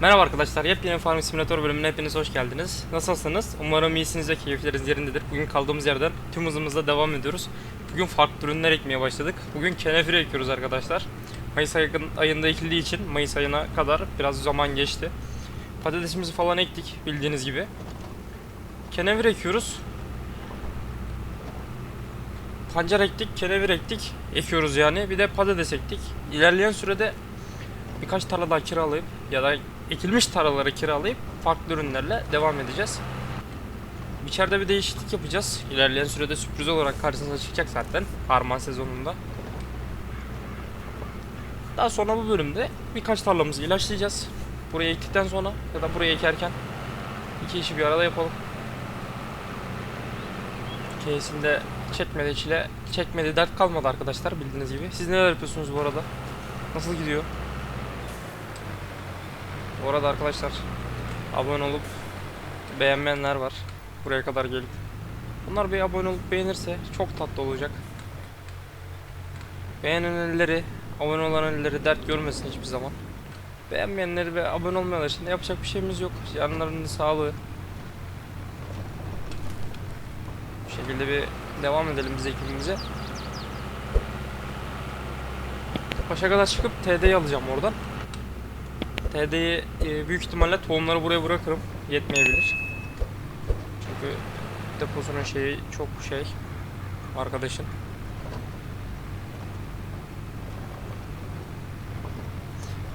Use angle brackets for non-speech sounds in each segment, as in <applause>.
Merhaba arkadaşlar, yepyeni Farm Simulator bölümüne hepiniz hoş geldiniz. Nasılsınız? Umarım iyisiniz ve keyifleriniz yerindedir. Bugün kaldığımız yerden tüm hızımızla devam ediyoruz. Bugün farklı ürünler ekmeye başladık. Bugün kenefire ekiyoruz arkadaşlar. Mayıs ayın- ayında ekildiği için Mayıs ayına kadar biraz zaman geçti. Patatesimizi falan ektik bildiğiniz gibi. Kenevir ekiyoruz. Pancar ektik, kenevir ektik. Ekiyoruz yani. Bir de patates ektik. İlerleyen sürede birkaç tarla daha kiralayıp ya da ekilmiş tarlaları kiralayıp farklı ürünlerle devam edeceğiz. İçeride bir değişiklik yapacağız. İlerleyen sürede sürpriz olarak karşınıza çıkacak zaten harman sezonunda. Daha sonra bu bölümde birkaç tarlamızı ilaçlayacağız. Buraya ektikten sonra ya da buraya ekerken iki işi bir arada yapalım. Kesinlikle çekmedi çile, çekmedi dert kalmadı arkadaşlar bildiğiniz gibi. Siz neler yapıyorsunuz bu arada? Nasıl gidiyor? Bu arada arkadaşlar abone olup beğenmeyenler var. Buraya kadar gelip. Bunlar bir abone olup beğenirse çok tatlı olacak. Beğenen elleri, abone olan elleri dert görmesin hiçbir zaman. Beğenmeyenleri ve abone olmayanlar için yapacak bir şeyimiz yok. Yanlarının sağlığı. Bu şekilde bir devam edelim biz ekibimize. Başa kadar çıkıp TD'yi alacağım oradan. TD'yi e, büyük ihtimalle tohumları buraya bırakırım. Yetmeyebilir. Çünkü deposunun şeyi çok şey arkadaşın.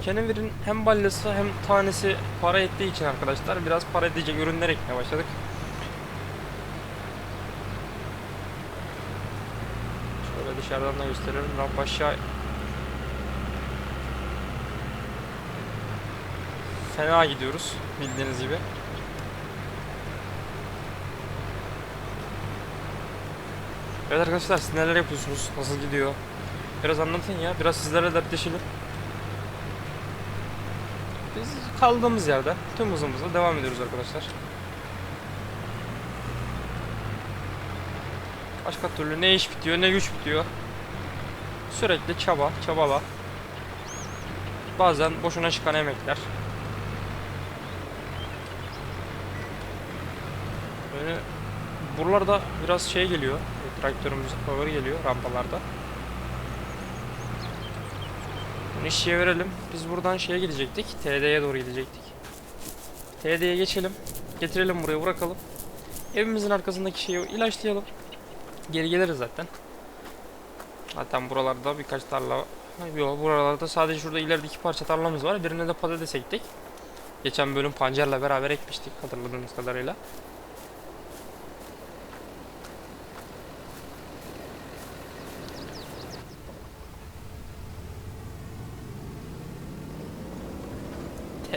Kenevir'in hem ballası hem tanesi para ettiği için arkadaşlar biraz para edecek ürünler ekmeye başladık. Şöyle dışarıdan da gösterelim. Ramp fena gidiyoruz bildiğiniz gibi. Evet arkadaşlar siz neler yapıyorsunuz? Nasıl gidiyor? Biraz anlatın ya. Biraz sizlerle dertleşelim. Biz kaldığımız yerde tüm hızımızla devam ediyoruz arkadaşlar. Başka türlü ne iş bitiyor ne güç bitiyor. Sürekli çaba, çabala. Bazen boşuna çıkan emekler. Böyle buralarda biraz şey geliyor. Traktörümüz power geliyor rampalarda. Bunu işçiye verelim. Biz buradan şeye gidecektik. TD'ye doğru gidecektik. TD'ye geçelim. Getirelim buraya bırakalım. Evimizin arkasındaki şeyi ilaçlayalım. Geri geliriz zaten. Zaten buralarda birkaç tarla Yok buralarda sadece şurada ileride iki parça tarlamız var. Birine de patates ektik. Geçen bölüm pancarla beraber ekmiştik hatırladığınız kadarıyla.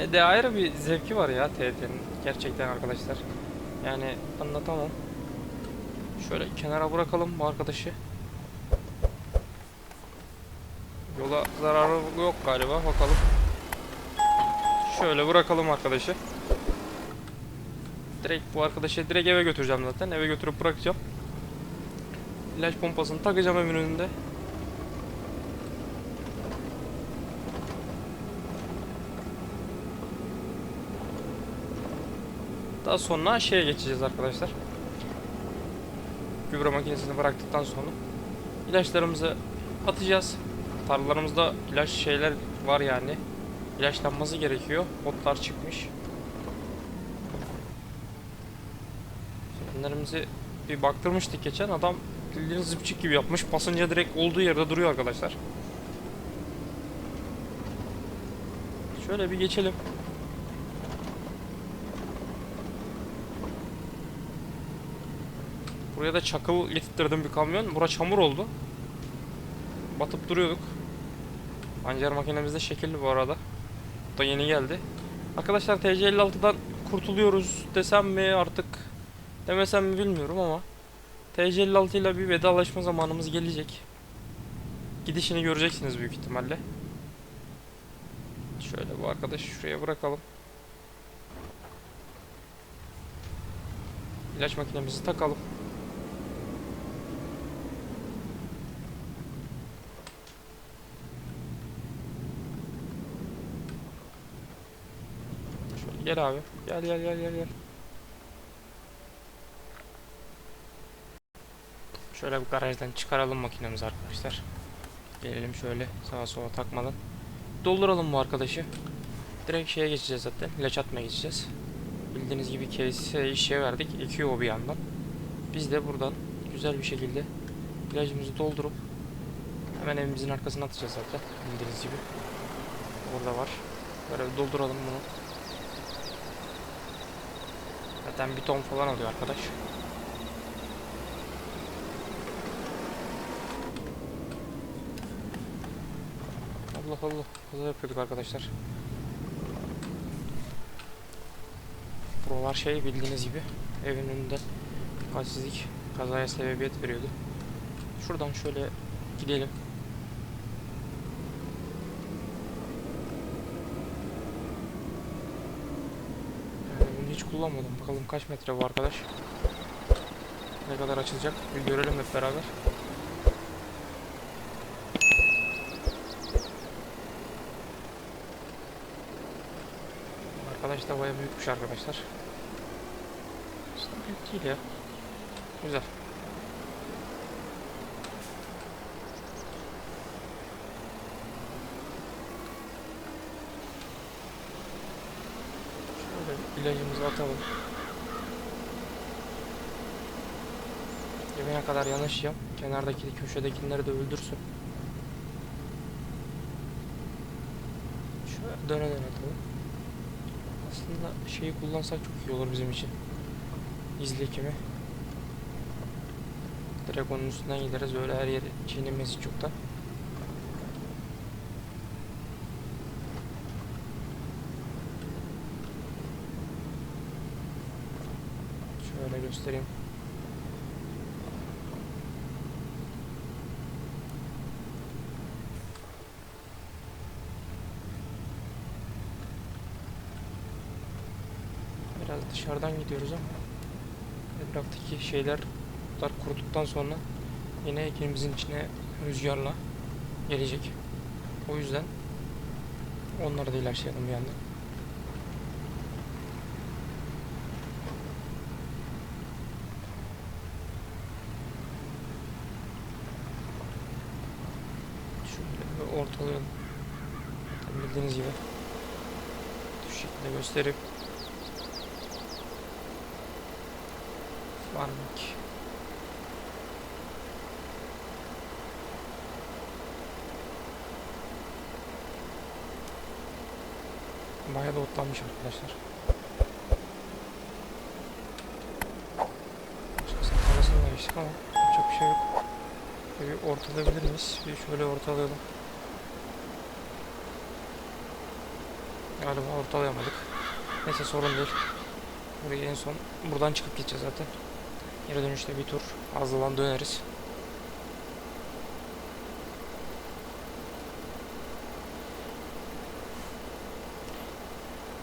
TD ayrı bir zevki var ya TD'nin gerçekten arkadaşlar. Yani anlatamam. Şöyle kenara bırakalım bu arkadaşı. Yola zararı yok galiba bakalım. Şöyle bırakalım arkadaşı. Direkt bu arkadaşı direkt eve götüreceğim zaten. Eve götürüp bırakacağım. İlaç pompasını takacağım evin önünde. Daha sonra şeye geçeceğiz arkadaşlar. Gübre makinesini bıraktıktan sonra ilaçlarımızı atacağız. Tarlalarımızda ilaç şeyler var yani. İlaçlanması gerekiyor. Otlar çıkmış. Ürünlerimizi bir baktırmıştık geçen. Adam bildiğiniz zıpçık gibi yapmış. Basınca direkt olduğu yerde duruyor arkadaşlar. Şöyle bir geçelim. Buraya da çakıl getirttirdim bir kamyon. Bura çamur oldu. Batıp duruyorduk. Pancar makinemiz de şekilli bu arada. Bu da yeni geldi. Arkadaşlar TC56'dan kurtuluyoruz desem mi artık demesem mi bilmiyorum ama TC56 ile bir vedalaşma zamanımız gelecek. Gidişini göreceksiniz büyük ihtimalle. Şöyle bu arkadaşı şuraya bırakalım. İlaç makinemizi takalım. Gel abi. Gel gel gel gel gel. Şöyle bir garajdan çıkaralım makinemizi arkadaşlar. Gelelim şöyle sağa sola takmadan. Dolduralım bu arkadaşı. Direkt şeye geçeceğiz zaten. İlaç atmaya geçeceğiz. Bildiğiniz gibi case'e işe verdik. Ekiyor o bir yandan. Biz de buradan güzel bir şekilde ilacımızı doldurup hemen evimizin arkasına atacağız zaten. Bildiğiniz gibi. Burada var. Böyle dolduralım bunu. Zaten bir ton falan alıyor arkadaş. Allah Allah. Kaza yapıyorduk arkadaşlar. Buralar şey bildiğiniz gibi evin önünde dikkatsizlik kazaya sebebiyet veriyordu. Şuradan şöyle gidelim. Yani bunu hiç kullanmadım. Bakalım kaç metre bu arkadaş. Ne kadar açılacak bir görelim hep beraber. Arkadaş da bayağı büyükmüş arkadaşlar. Aslında büyük değil ya. Güzel. Şöyle ilacımızı atalım. Yemeğe kadar yanaşacağım. Kenardaki köşedekileri de öldürsün. Şöyle döne döne atalım. Aslında şeyi kullansak çok iyi olur bizim için. İzle kimi. Direkt onun üstünden gideriz. Öyle her yeri çiğnemesi çok da. Şöyle göstereyim. Biraz dışarıdan gidiyoruz ama etraftaki şeyler kuruduktan sonra yine ekimizin içine rüzgarla gelecek. O yüzden onları da ilaçlayalım bir yandan. Şöyle bir ortalayalım. Tabii Bildiğiniz gibi. Şu şekilde göstereyim. Farming. Bayağı da otlanmış arkadaşlar. Başkasının parasını geçtik ama yapacak bir şey yok. Bir ortalayabilir miyiz? Bir şöyle ortalayalım. Galiba ortalayamadık. Neyse sorun değil. Burayı en son buradan çıkıp gideceğiz zaten. Geri dönüşte bir tur fazladan döneriz.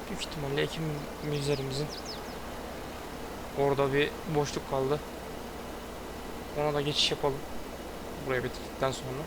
Büyük ihtimalle ekim müzerimizin orada bir boşluk kaldı. Ona da geçiş yapalım. Buraya bitirdikten sonra.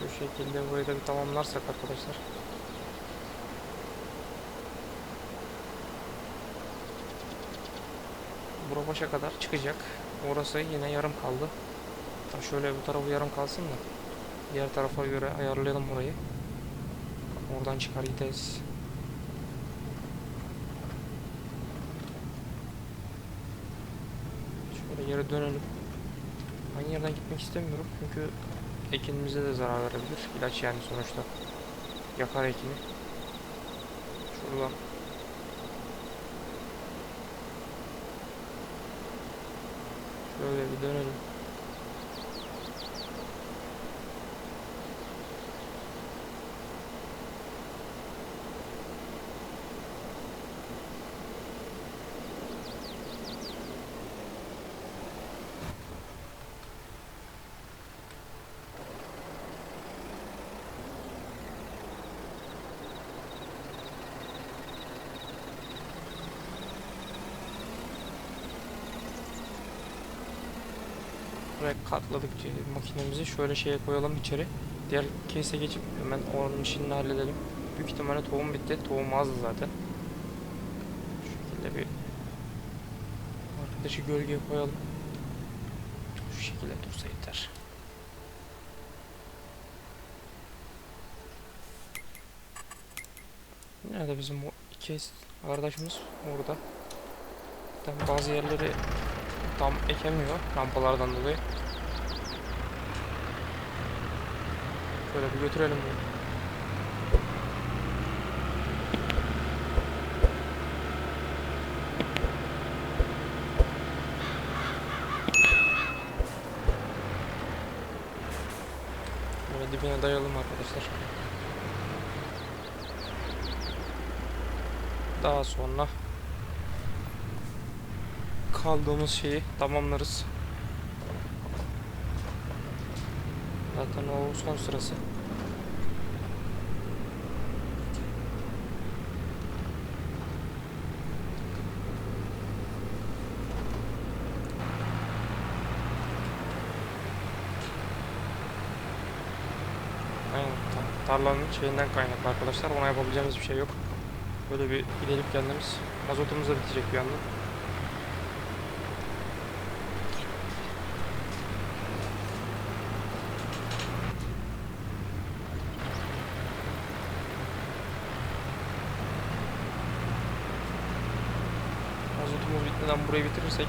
Şu şekilde burayı da bir tamamlarsak arkadaşlar. Bura başa kadar çıkacak. Orası yine yarım kaldı. Hatta şöyle bu tarafı yarım kalsın da. Diğer tarafa göre ayarlayalım burayı. Oradan çıkar gideriz. Şöyle geri dönelim. Aynı yerden gitmek istemiyorum çünkü ekinimize de zarar verebilir. İlaç yani sonuçta. Yakar ekini. Şuradan. Şöyle bir dönelim. Şuraya katladık makinemizi. Şöyle şeye koyalım içeri. Diğer case'e geçip hemen onun işini halledelim. Büyük ihtimalle tohum bitti. Tohum azdı zaten. Şu şekilde bir arkadaşı gölgeye koyalım. Şu şekilde dursa yeter. Nerede bizim o iki arkadaşımız? Orada. Zaten bazı yerleri tam ekemiyor rampalardan dolayı. Şöyle bir götürelim bunu. Böyle dibine dayalım arkadaşlar. Daha sonra kaldığımız şeyi tamamlarız. Zaten o son sırası. Aynen ta- tarlanın şeyinden kaynaklı arkadaşlar. Ona yapabileceğimiz bir şey yok. Böyle bir gidelim kendimiz. Mazotumuz da bitecek bir yandan. Mazotumuz bitmeden burayı bitirirsek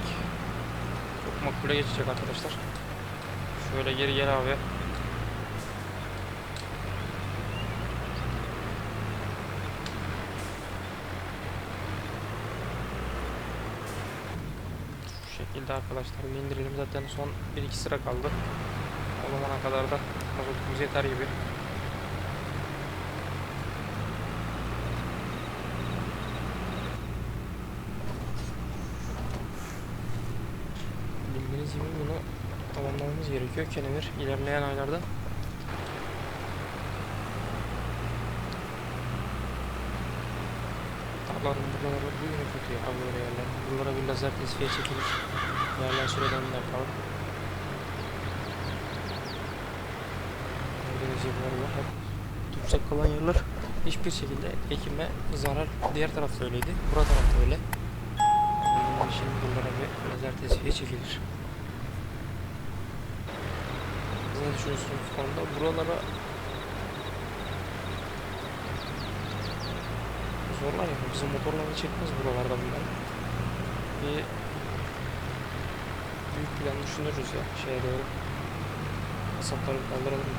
çok makbule geçecek arkadaşlar. Şöyle geri gel abi. Şu şekilde arkadaşlar indirelim zaten son 1-2 sıra kaldı. O zamana kadar da mazotumuz yeter gibi. Bildiğiniz gibi bunu tamamlamamız gerekiyor Kenevir ilerleyen aylarda. Tarlaların buraları bu yine kötü ya böyle yerler. Buralara bir lazer tesviye çekilir. Yerler süreden de yapalım. Gördüğünüz gibi var hep tutsak kalan yerler hiçbir şekilde ekime zarar. Diğer tarafta öyleydi. Bura tarafta öyle. Yani şimdi buralara bir lazer tesviye çekilir. Siz ne düşünüyorsunuz bu konuda? Buralara zorlar ya. Bizim motorları çekmez buralarda bunlar. Bir büyük plan düşünürüz ya şeye doğru. Hasapları kaldıralım.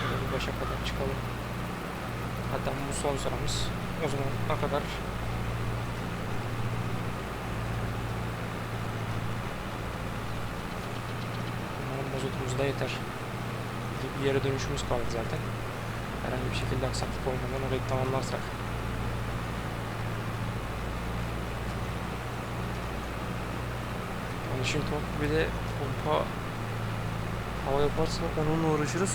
Şöyle bir başa kadar çıkalım. Hatta bu son sıramız. O zamana kadar Umarım mazotumuz da yeter. Bir yere dönüşümüz kaldı zaten. Herhangi bir şekilde aksaklık olmadan orayı tamamlarsak. Yani şimdi bir de pompa hava yaparsa onunla uğraşırız.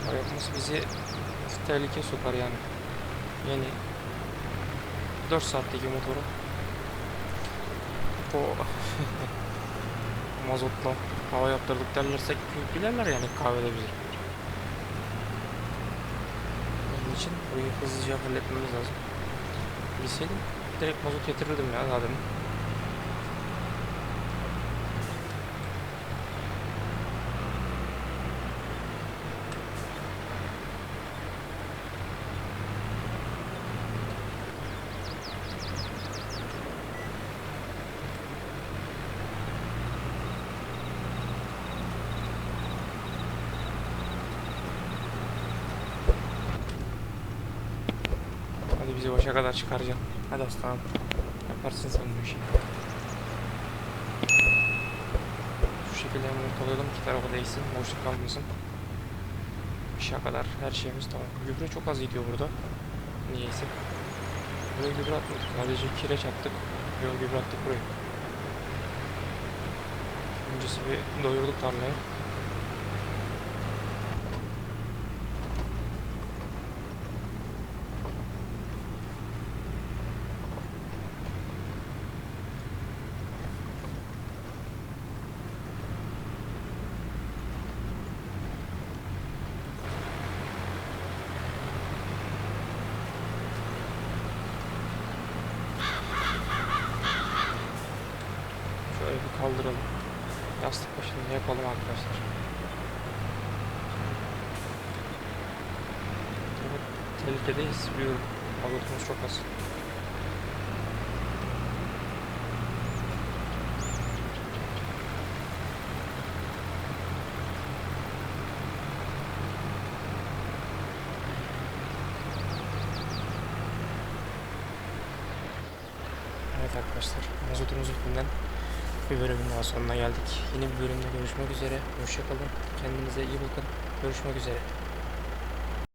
Hava yapması bizi tehlikeye sokar yani. Yeni 4 saatteki motoru o <laughs> mazotla hava yaptırdık derlersek gülerler yani kahvede bizi. Onun için burayı hızlıca halletmemiz lazım. Bilseydim direkt mazot getirirdim ya zaten. Hadi bizi başa kadar çıkaracaksın. Hadi aslanım. Yaparsın sen bu işi. Şu şekilde hemen ortalayalım. İki tarafa değsin. Boşluk kalmasın. Işığa kadar her şeyimiz tamam. Gübre çok az gidiyor burada. Niyeyse. Buraya gübre atmadık. Sadece kireç attık. Yok gübre attık buraya. Öncesi bir doyurduk tarlayı. Şöyle bir kaldıralım. Yastık başında yapalım arkadaşlar. Evet, tehlikedeyiz biliyorum. Mazotumuz çok az. Evet arkadaşlar, mazotumuz bittiğinden bir bölümün daha sonuna geldik. Yeni bir bölümde görüşmek üzere. Hoşçakalın. Kendinize iyi bakın. Görüşmek üzere.